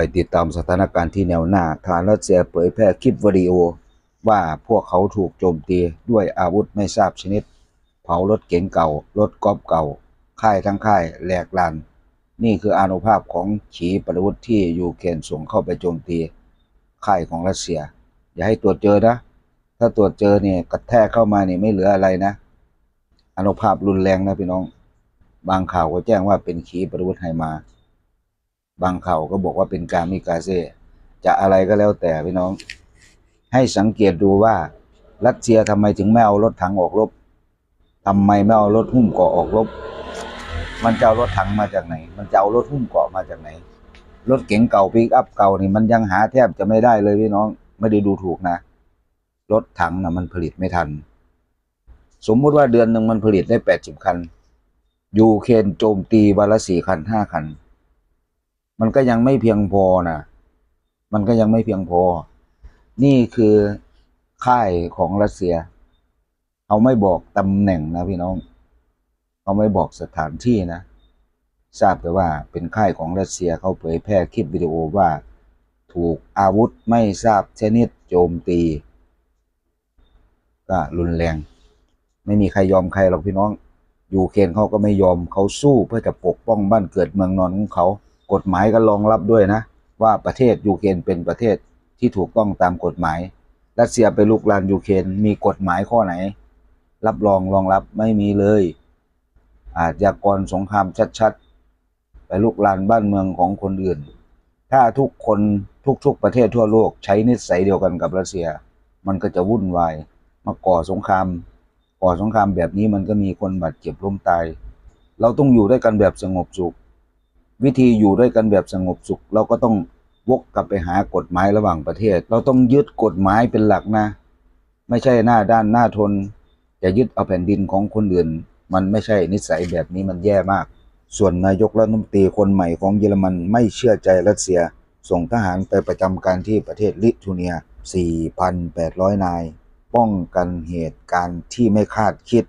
ไปติดตามสถานการณ์ที่แนวหน้าทางรัสเซียเผยแพร่คลิปวิดีโอ ว่าพวกเขาถูกโจมตีด้วยอาวุธไม่ทราบชนิด เผารถเก๋งเก่า รถกอล์ฟเก่า ค่ายทั้งค่ายแหลกลาน นี่คืออานุภาพของขีปนาวุธที่ยูเครนส่งเข้าไปโจมตี ค่ายของรัสเซีย อย่าให้ตรวจเจอนะ ถ้าตรวจเจอเนี่ยกระแทกเข้ามาเนี่ยไม่เหลืออะไรนะอานุภาพรุนแรงนะพี่น้อง บางข่าวก็แจ้งว่าเป็นขีปนาวุธไฮมาร์ บางข่าวก็บอกว่าเป็นการมิกาเซ่จะอะไรก็แล้วแต่พี่น้อง ให้สังเกตดูว่ารัสเซียทำไมถึงไม่เอารถถังออกรบทำไมไม่เอารถหุ้มเกาะออกรบ มันจะเอารถถังมาจากไหน มันจะเอารถหุ้มเกาะมาจากไหน รถเก๋งเก่าปิกอัพเก่านี่มันยังหาแทบจะไม่ได้เลยพี่น้อง ไม่ได้ดูถูกนะ รถถังนะมันผลิตไม่ทัน สมมุติว่าเดือนหนึ่งมันผลิตได้แปดสิบคัน ยูเครนโจมตีวันละสี่คันห้าคัน มันก็ยังไม่เพียงพอนะมันก็ยังไม่เพียงพอ นี่คือค่ายของรัสเซีย เขาไม่บอกตำแหน่งนะพี่น้อง เขาไม่บอกสถานที่นะ ทราบแต่ว่าเป็นค่ายของรัสเซียเขาเผยแพร่คลิปวิดีโอว่า ถูกอาวุธไม่ทราบชนิดโจมตี ก็รุนแรง ไม่มีใครยอมใครหรอกพี่น้อง ยูเครนเขาก็ไม่ยอมเขาสู้เพื่อจะปกป้องบ้านเกิดเมืองนอนของเขา กฎหมายก็รองรับด้วยนะ ว่าประเทศยูเครนเป็นประเทศที่ถูกต้องตามกฎหมายรัสเซียไปลุกลานยูเครนมีกฎหมายข้อไหน รับรองรองรับไม่มีเลย อาจยากรสงครามชัดๆ ไปลุกลานบ้านเมืองของคนอื่น ถ้าทุกคนทุกๆประเทศทั่วโลกใช้นิสัยเดียวกันกับรัสเซีย มันก็จะวุ่นวายมาก่อสงคราม ก่อสงครามแบบนี้มันก็มีคนบาดเจ็บล้มตาย เราต้องอยู่ด้วยกันแบบสงบสุข วิธีอยู่ด้วยกันแบบสงบสุข เราก็ต้องวกกลับไปหากฎหมายระหว่างประเทศ เราต้องยึดกฎหมายเป็นหลักนะ ไม่ใช่หน้าด้านหน้าทนจะยึดเอาแผ่นดินของคนอื่น มันไม่ใช่นิสัยแบบนี้มันแย่มาก ส่วนนายกรัฐมนตรีคนใหม่ของเยอรมันไม่เชื่อใจรัสเซีย ส่งทหารไปประจำการที่ประเทศลิทัวเนีย 4,800 นาย ป้องกันเหตุการณ์ที่ไม่คาดคิด